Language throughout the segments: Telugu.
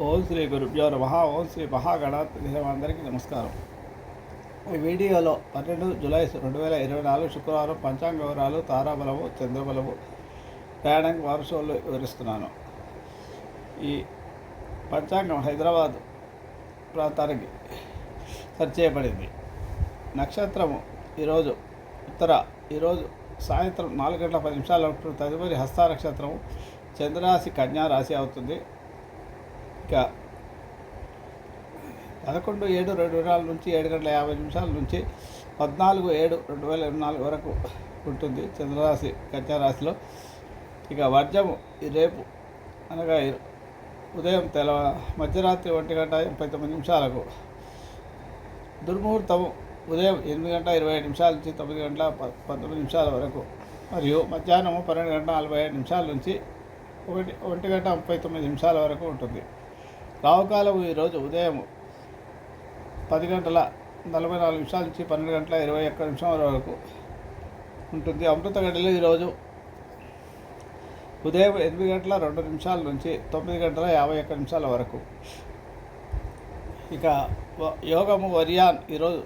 ఓం శ్రీ గురుభ్యో నమ. ఓం శ్రీ మహాగణాధిపతి అందరికీ నమస్కారం. ఈ వీడియోలో పన్నెండు జూలై రెండు వేల ఇరవై నాలుగు శుక్రవారం పంచాంగ వివరాలు తారాబలము చంద్రబలము ప్రయాణం వారసులు వివరిస్తున్నాను. ఈ పంచాంగం హైదరాబాద్ ప్రాంతానికి సెర్చ్ చేయబడింది నక్షత్రము ఈరోజు ఉత్తర ఈరోజు సాయంత్రం నాలుగు గంటల పది నిమిషాలు తదుపరి హస్త నక్షత్రము చంద్రరాశి కన్యా రాశి అవుతుంది. ఇక పదకొండు ఏడు రెండు వేల నుంచి ఏడు గంటల యాభై నిమిషాల నుంచి పద్నాలుగు ఏడు రెండు వేల ఇరవై నాలుగు వరకు ఉంటుంది చంద్రరాశి కన్యారాశిలో ఇక వర్జము రేపు అనగా ఉదయం తెల మధ్యరాత్రి ఒంటి గంట ముప్పై తొమ్మిది నిమిషాలకు. దుర్ముహూర్తము ఉదయం ఎనిమిది గంట ఇరవై ఐదు నిమిషాల నుంచి తొమ్మిది గంటల ప- పంతొమ్మిది నిమిషాల వరకు. మరియు మధ్యాహ్నం పన్నెండు గంటల నలభై ఐదు నిమిషాల నుంచి ఒకటి ఒంటి గంట ముప్పై తొమ్మిది నిమిషాల వరకు ఉంటుంది. రావుకాలం ఈరోజు ఉదయం పది గంటల నలభై నాలుగు నిమిషాల నుంచి పన్నెండు గంటల ఇరవై ఒక్క నిమిషాల వరకు ఉంటుంది. అమృత ఈరోజు ఉదయం ఎనిమిది గంటల రెండు నిమిషాల నుంచి తొమ్మిది గంటల యాభై ఒక్క నిమిషాల వరకు. ఇక యోగము వరియాన్ ఈరోజు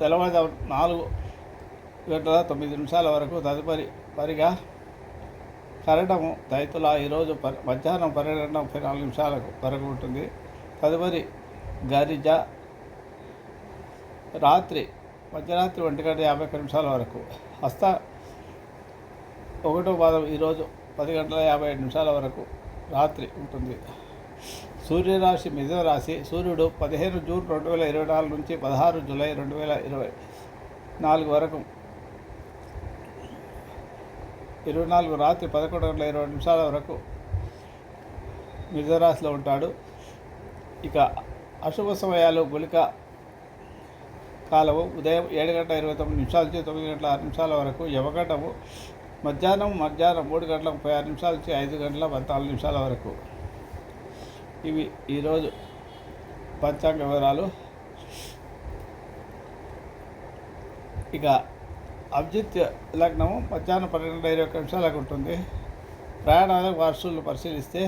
తెల్లవారుజాము నాలుగు గంటల తొమ్మిది నిమిషాల వరకు తదుపరి పరిగా కరటము దైతుల ఈరోజు ప మధ్యాహ్నం పన్నెండు ముప్పై నాలుగు నిమిషాలకు వరకు ఉంటుంది. తదుపరి గరిజ రాత్రి మధ్యరాత్రి ఒంటి గంట యాభై ఒక్క నిమిషాల వరకు. హస్త ఒకటో పాదం ఈరోజు పది గంటల యాభై ఐదు నిమిషాల వరకు రాత్రి ఉంటుంది. సూర్యరాశి మిథున రాశి సూర్యుడు పదిహేను జూన్ రెండు వేల ఇరవై నాలుగు నుంచి పదహారు జూలై రెండు వేల ఇరవై నాలుగు వరకు ఇరవై నాలుగు రాత్రి పదకొండు గంటల ఇరవై నిమిషాల వరకు మిజరాస్లో ఉంటాడు. ఇక అశుభ సమయాలు గుళిక కాలము ఉదయం ఏడు గంటల ఇరవై తొమ్మిది నిమిషాల నుంచి తొమ్మిది గంటల ఆరు నిమిషాల వరకు యవగటము మధ్యాహ్నం మధ్యాహ్నం మూడు గంటల ముప్పై ఆరు నిమిషాల నుంచి ఐదు గంటల పద్నాలుగు నిమిషాల వరకు. ఇవి ఈరోజు పంచాంగ వివరాలు. ఇక అభిజిత్ లగ్నము మధ్యాహ్నం పన్నెండు ఇరవై ఒక నిమిషాలకు ఉంటుంది. ప్రయాణాలకు వారసులను పరిశీలిస్తే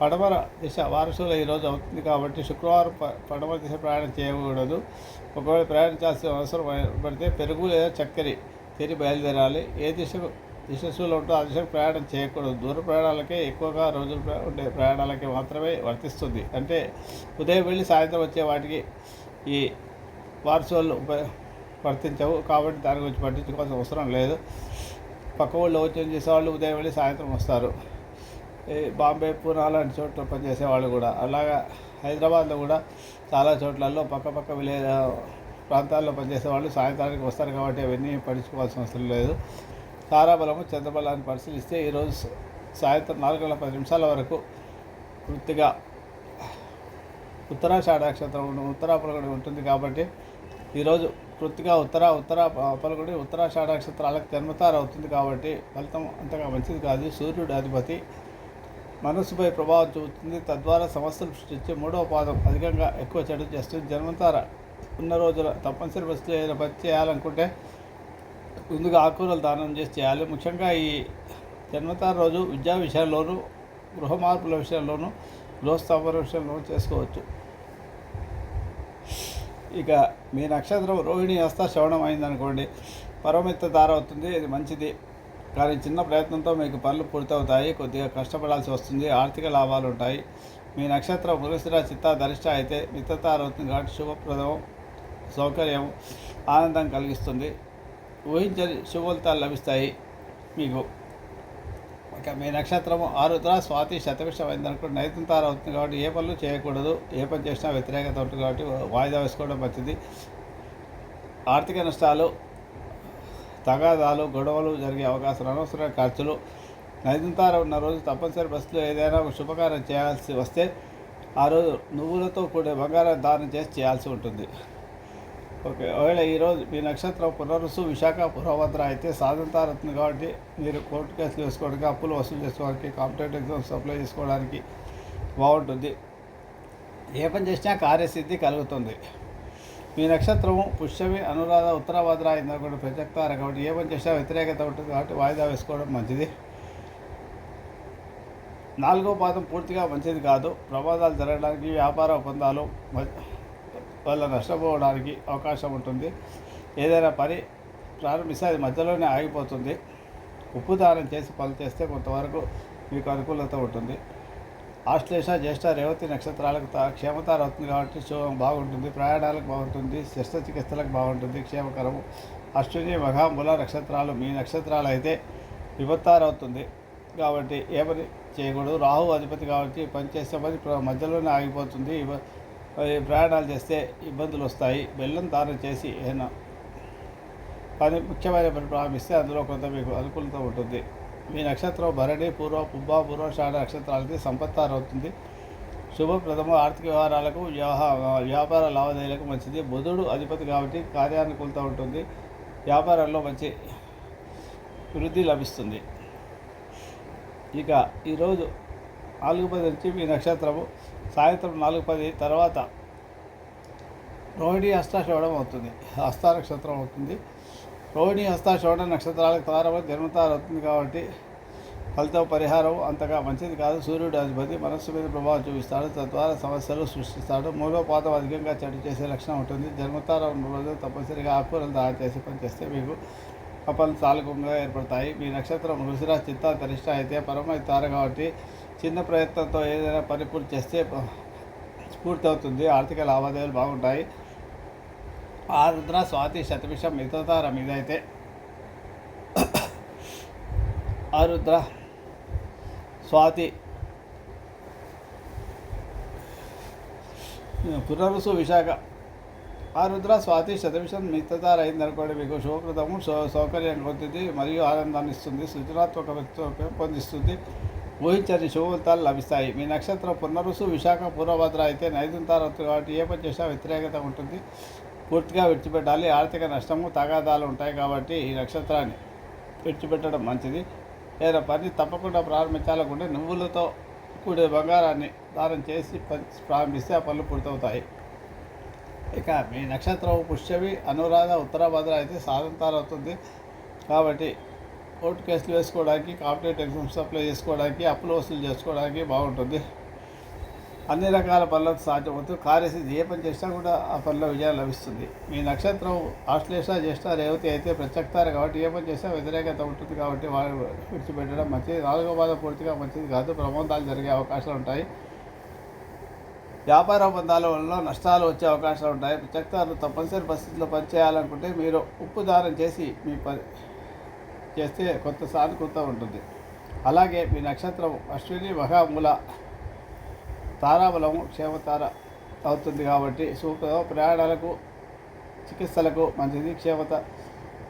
పడమర దిశ వారసులు ఈరోజు అవుతుంది కాబట్టి శుక్రవారం పడమర దిశ ప్రయాణం చేయకూడదు. ఒకవేళ ప్రయాణించాల్సిన అవసరం పడితే పెరుగు లేదా చక్కెర తిరిగి బయలుదేరాలి. ఏ దిశకు దిశలో ఉంటో ఆ దిశకు ప్రయాణం చేయకూడదు. దూర ప్రయాణాలకే ఎక్కువగా రోజులు ఉండే ప్రయాణాలకి మాత్రమే వర్తిస్తుంది. అంటే ఉదయం వెళ్ళి సాయంత్రం వచ్చే వాటికి ఈ వారసులు వర్తించవు. కాబట్టి దాని గురించి పట్టించుకోవాల్సిన అవసరం లేదు. పక్క ఊళ్ళో వచ్చి చేసేవాళ్ళు? ఉదయం వెళ్ళి సాయంత్రం వస్తారు. ఈ బాంబే పూనా లాంటి చోట్ల పనిచేసే వాళ్ళు కూడా. అలాగా హైదరాబాద్లో కూడా చాలా చోట్లలో పక్క పక్క విలేజ్ ప్రాంతాల్లో పనిచేసే వాళ్ళు సాయంత్రానికి వస్తారు కాబట్టి అవన్నీ పట్టించుకోవాల్సిన అవసరం లేదు. తారాబలము చంద్రబలాన్ని పరిశీలిస్తే ఈరోజు సాయంత్రం నాలుగు గంటల పది నిమిషాల వరకు పూర్తిగా ఉత్తరాషాఢ నక్షత్రం ఉత్తరాపురం ఉంటుంది కాబట్టి ఈరోజు కృతిగా ఉత్తర ఉత్తర పలుకుడి పలకడి ఉత్తరాషాఢ నక్షత్రాలకు జన్మతార అవుతుంది కాబట్టి ఫలితం అంతగా మంచిది కాదు. సూర్యుడు అధిపతి మనస్సుపై ప్రభావం చూపుతుంది. తద్వారా సమస్యలు సృష్టించి మూడవ పాదం అధికంగా ఎక్కువ చెడు చేస్తుంది. జన్మతార ఉన్న రోజుల తప్పనిసరి వస్తువు ఏదైనా పని చేయాలనుకుంటే ముందుగా ఆకుకూరలు దానం చేసి చేయాలి. ముఖ్యంగా ఈ జన్మతార రోజు విద్యా విషయంలోనూ గృహ మార్పుల విషయంలోనూ గృహస్థాపన విషయంలోనూ చేసుకోవచ్చు. ఇక మీ నక్షత్రం రోహిణి హస్త శ్రవణం అయిందనుకోండి. పరమిత్త దార అవుతుంది ఇది మంచిది. కానీ చిన్న ప్రయత్నంతో మీకు పనులు పూర్తవుతాయి కొద్దిగా కష్టపడాల్సి వస్తుంది ఆర్థిక లాభాలు ఉంటాయి. మీ నక్షత్రం మృగశిర చిత్త ధరిష్ట అయితే మిత్రతార అవుతుంది కాబట్టి శుభప్రదం సౌకర్యం ఆనందం కలిగిస్తుంది. ఊహించని శుభ ఫలితాలు లభిస్తాయి మీకు. ఇక మీ నక్షత్రము ఆరుద్ర స్వాతి శతవిషం అయిందనుకోండి నైతం తార అవుతుంది కాబట్టి ఏ పనులు చేయకూడదు ఏ పని చేసినా వ్యతిరేకత ఉంటుంది కాబట్టి వాయిదా వేసుకోవడం మంచిది. ఆర్థిక నష్టాలు తగాదాలు గొడవలు జరిగే అవకాశాలు అనవసరమైన ఖర్చులు నైదంతార ఉన్న రోజు తప్పనిసరి బస్సులో ఏదైనా ఒక శుభకార్యం చేయాల్సి వస్తే ఆ రోజు నువ్వులతో కూడే బంగారం దానం చేసి చేయాల్సి ఉంటుంది. ఓకే ఒకవేళ ఈరోజు మీ నక్షత్రం పునరుసు విశాఖ పురోభద్ర అయితే సాధంతారత్న కాబట్టి మీరు కోర్టు కేసులు వేసుకోవడానికి అప్పులు వసూలు చేసుకోవడానికి కాంపిటేటివ్ ఎగ్జామ్స్ అప్లై చేసుకోవడానికి బాగుంటుంది. ఏ పని చేసినా కార్యసిద్ధి కలుగుతుంది. మీ నక్షత్రము పుష్యమి అనురాధ ఉత్తరాభద్ర అయిందా కూడా ప్రత్యక్తార కాబట్టి ఏ పని చేసినా వ్యతిరేకత ఉంటుంది కాబట్టి వాయిదా వేసుకోవడం మంచిది. నాలుగో పాదం పూర్తిగా మంచిది కాదు. ప్రమాదాలు జరగడానికి వ్యాపార ఒప్పందాలు మ- వల్ల నష్టపోవడానికి అవకాశం ఉంటుంది. ఏదైనా పని ప్రారంభిస్తే అది మధ్యలోనే ఆగిపోతుంది. ఉప్పు దానం చేసి పనులు చేస్తే కొంతవరకు మీకు అనుకూలత ఉంటుంది. ఆశ్లేష జ్యేష్ఠ రేవతి నక్షత్రాలకు క్షేమతారు క్షేమతార అవుతుంది కాబట్టి శో బాగుంటుంది. ప్రయాణాలకు బాగుంటుంది. శస్త్రచికిత్సలకు బాగుంటుంది. క్షేమకరము. అశ్విని మఘ నక్షత్రాలు మీ నక్షత్రాలు అయితే విపత్తారు అవుతుంది. కాబట్టి ఏ పని చేయకూడదు. రాహు అధిపతి కాబట్టి పని చేస్తే పని మధ్యలోనే ఆగిపోతుంది. ప్రయాణాలు చేస్తే ఇబ్బందులు వస్తాయి. బెల్లం దానం చేసి ఏదైనా పని ముఖ్యమైన పని ప్రారంభిస్తే అందులో కొంత మీకు అనుకూలత ఉంటుంది. మీ నక్షత్రం భరణి పూర్వ పుబ్బ పూర్వషాఢ నక్షత్రాలకి సంపత్తారు అవుతుంది. శుభప్రదము ఆర్థిక వ్యవహారాలకు వ్యవహా వ్యాపార లావాదేవీలకు మంచిది. బుధుడు అధిపతి కాబట్టి కార్యానుకూలత ఉంటుంది. వ్యాపారాల్లో మంచి వృద్ధి లభిస్తుంది. ఇక ఈరోజు నాలుగు పది నుంచి మీ నక్షత్రము సాయంత్రం నాలుగు పది తర్వాత రోహిణి హస్తాశ్రవణం అవుతుంది. హస్త నక్షత్రం అవుతుంది. రోహిణి హస్తాశ్రవణ నక్షత్రాలకు తారవ జన్మతారు అవుతుంది కాబట్టి ఫలితం పరిహారం అంతగా మంచిది కాదు. సూర్యుడు అధిపతి మనస్సు మీద ప్రభావం చూపిస్తాడు. తద్వారా సమస్యలు సృష్టిస్తాడు. మూడో అధికంగా చెడు చేసే లక్షణం ఉంటుంది. జన్మతార ఉన్న రోజు తప్పనిసరిగా ఆకుకూరలు దాడి చేసి పనిచేస్తే మీకు కపలు తాలకంగా ఏర్పడతాయి. మీ నక్షత్రం రుసిరా చిత్త తరిష్ట అయితే పరమ ఇస్తారు కాబట్టి చిన్న ప్రయత్నంతో ఏదైనా పని పూర్తి చేస్తే స్ఫూర్తవుతుంది ఆర్థిక లావాదేవీలు బాగుంటాయి. ఆరుద్ర స్వాతి శతభిషం మితతారం ఇదైతే ఆరుద్ర స్వాతి పునరుసు విశాఖ ఆరుద్ర స్వాతి శతవిషం మిగతార అయిందనుకోండి మీకు శుభప్రదము సౌకర్యం పొందుతుంది మరియు ఆనందాన్ని ఇస్తుంది సృజనాత్మక వ్యక్తిత్వం పెంపొందిస్తుంది ఊహించని శుభఫలితాలు లభిస్తాయి. మీ నక్షత్రం పునరుసు విశాఖ పూర్వభద్ర అయితే నైదుంతారవుతుంది కాబట్టి ఏ పని చేసినా వ్యతిరేకత ఉంటుంది? పూర్తిగా విడిచిపెట్టాలి. ఆర్థిక నష్టము తగాదాలు ఉంటాయి కాబట్టి ఈ నక్షత్రాన్ని విడిచిపెట్టడం మంచిది. ఏదైనా పని తప్పకుండా ప్రారంభించాలనుకుంటే నువ్వులతో కూడే బంగారాన్ని దానం చేసి పని ప్రారంభిస్తే ఆ పనులు పూర్తవుతాయి. ఇక మీ నక్షత్రం పుష్యవి అనురాధ ఉత్తరాభద్ర అయితే సాధన అవుతుంది కాబట్టి కోర్టు కేసులు వేసుకోవడానికి కాంపిటేటివ్ ఎగ్జామ్స్ అప్లై చేసుకోవడానికి అప్పులు వసూలు చేసుకోవడానికి బాగుంటుంది. అన్ని రకాల పనులకు సాధ్యమవుతూ కార్యసిద్ధి ఏ పని చేసినా కూడా ఆ పనిలో విజయం లభిస్తుంది. మీ నక్షత్రం ఆశ్లేష చేసినా రేవతి అయితే ప్రత్యక్తారు కాబట్టి ఏ పని చేసినా వ్యతిరేకత ఉంటుంది కాబట్టి వారు విడిచిపెట్టడం మంచిది. నాలుగో బాధ పూర్తిగా మంచిది కాదు. ప్రమాదాలు జరిగే అవకాశాలు ఉంటాయి. వ్యాపార ఒప్పందాల వల్ల నష్టాలు వచ్చే అవకాశాలు ఉంటాయి. ప్రత్యక్తారు తప్పనిసరి పరిస్థితుల్లో పనిచేయాలనుకుంటే మీరు ఉప్పు దానం చేసి మీ పని చేస్తే కొంత సానుకూలత ఉంటుంది. అలాగే మీ నక్షత్రం అశ్విని మహామూల తారాబలము క్షేమతార అవుతుంది కాబట్టి సూక్త ప్రయాణాలకు చికిత్సలకు మంచిది క్షేమత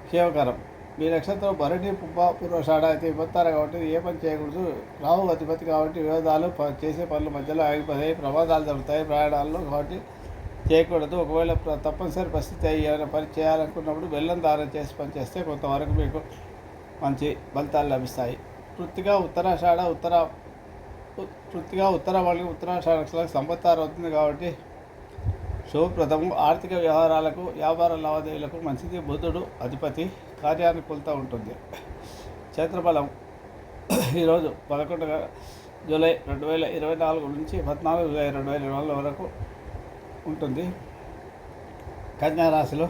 క్షేమకరం. మీ నక్షత్రం భరణి పుబ్బ పూర్వషాఢ అయితే ఇబ్బంతారు కాబట్టి ఏ పని చేయకూడదు. రాహు అధిపతి కాబట్టి విరోధాలు ప- చేసే పనుల మధ్యలో ఆగిపోతాయి ప్రమాదాలు జరుగుతాయి ప్రయాణాల్లో కాబట్టి చేయకూడదు. ఒకవేళ తప్పనిసరి పరిస్థితి అయ్యి ఏమైనా పని చేయాలనుకున్నప్పుడు బెల్లం దారం చేసి పని చేస్తే కొంతవరకు మీకు మంచి ఫలితాలు లభిస్తాయి. వృత్తిగా ఉత్తరాషాఢ ఉత్తర వృత్తిగా ఉత్తర వాళ్ళకి ఉత్తరాషాఢ నక్షత్రాలకు సంపత్తారు అవుతుంది కాబట్టి శుభప్రదము. ఆర్థిక వ్యవహారాలకు వ్యాపార లావాదేవీలకు మంచిది. బుధుడు అధిపతి కార్యానుకూలత ఉంటుంది. క్షేత్రఫలం. ఈరోజు పదకొండు జూలై రెండు వేల ఇరవై నాలుగు నుంచి పద్నాలుగు జూలై రెండు వేల ఇరవై నాలుగు వరకు ఉంటుంది. కన్యా రాశిలో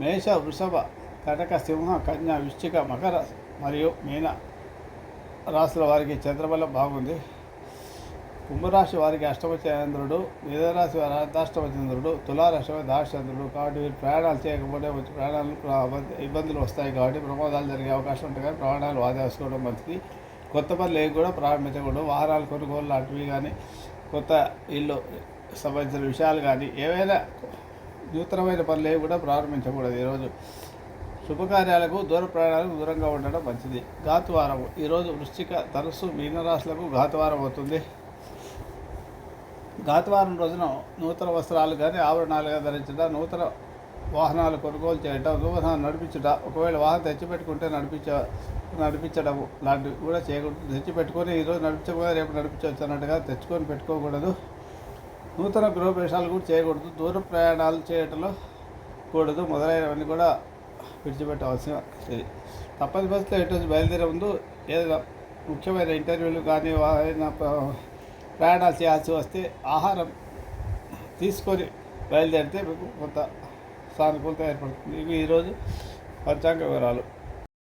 మేష వృషభ కటక సింహ కన్యా వృశ్చిక మకర మరియు మీన రాశుల వారికి చంద్రబలం బాగుంది. కుంభరాశి వారికి అష్టమ చంద్రుడు మీనరాశి వారి అర్ధాష్టమ చంద్రుడు తులారాశి వారి దాశచంద్రుడు కాబట్టి వీరు ప్రయాణాలు చేయకపోతే వచ్చి ప్రయాణాలు ఇబ్బందులు వస్తాయి కాబట్టి ప్రమాదాలు జరిగే అవకాశం ఉంటుంది కానీ ప్రయాణాలు వాదేసుకోవడం మంచిది. కొత్త పనులు ఏవి కూడా ప్రారంభించకూడదు. వాహనాలు కొనుగోలు లాంటివి కానీ కొత్త ఇల్లు సంబంధించిన విషయాలు కానీ ఏవైనా నూతనమైన పనులు ఏవి కూడా ప్రారంభించకూడదు ఈరోజు. శుభకార్యాలకు దూర ప్రయాణాలకు దూరంగా ఉండడం మంచిది. ఘాతువారం. ఈరోజు వృశ్చిక తరస్సు మీనరాశులకు ఘాతువారం అవుతుంది. ఘాతువారం రోజున నూతన వస్త్రాలు కానీ ఆభరణాలుగా ధరించడం నూతన వాహనాలు కొనుగోలు చేయటం నూతన నడిపించుట ఒకవేళ వాహనం తెచ్చిపెట్టుకుంటే నడిపించ నడిపించడం లాంటివి కూడా చేయకూడదు. తెచ్చిపెట్టుకొని ఈరోజు నడిపించకుండా రేపు నడిపించవచ్చు అన్నట్టుగా తెచ్చుకొని పెట్టుకోకూడదు. నూతన గృహప్రవేశాలు కూడా చేయకూడదు. దూర ప్రయాణాలు చేయటంలో కూడదు. మొదలైనవన్నీ కూడా విడిచిపెట్టవలసిన ఇది. తప్పని పరిస్థితిలో ఎటు బయలుదేరే ముందు ఏదైనా ముఖ్యమైన ఇంటర్వ్యూలు కానీ ఏదైనా ప్రయాణాలు చేయాల్సి వస్తే ఆహారం తీసుకొని బయలుదేరితే మీకు కొంత సానుకూలత ఏర్పడుతుంది ఇవి ఈరోజు పంచాంగ వివరాలు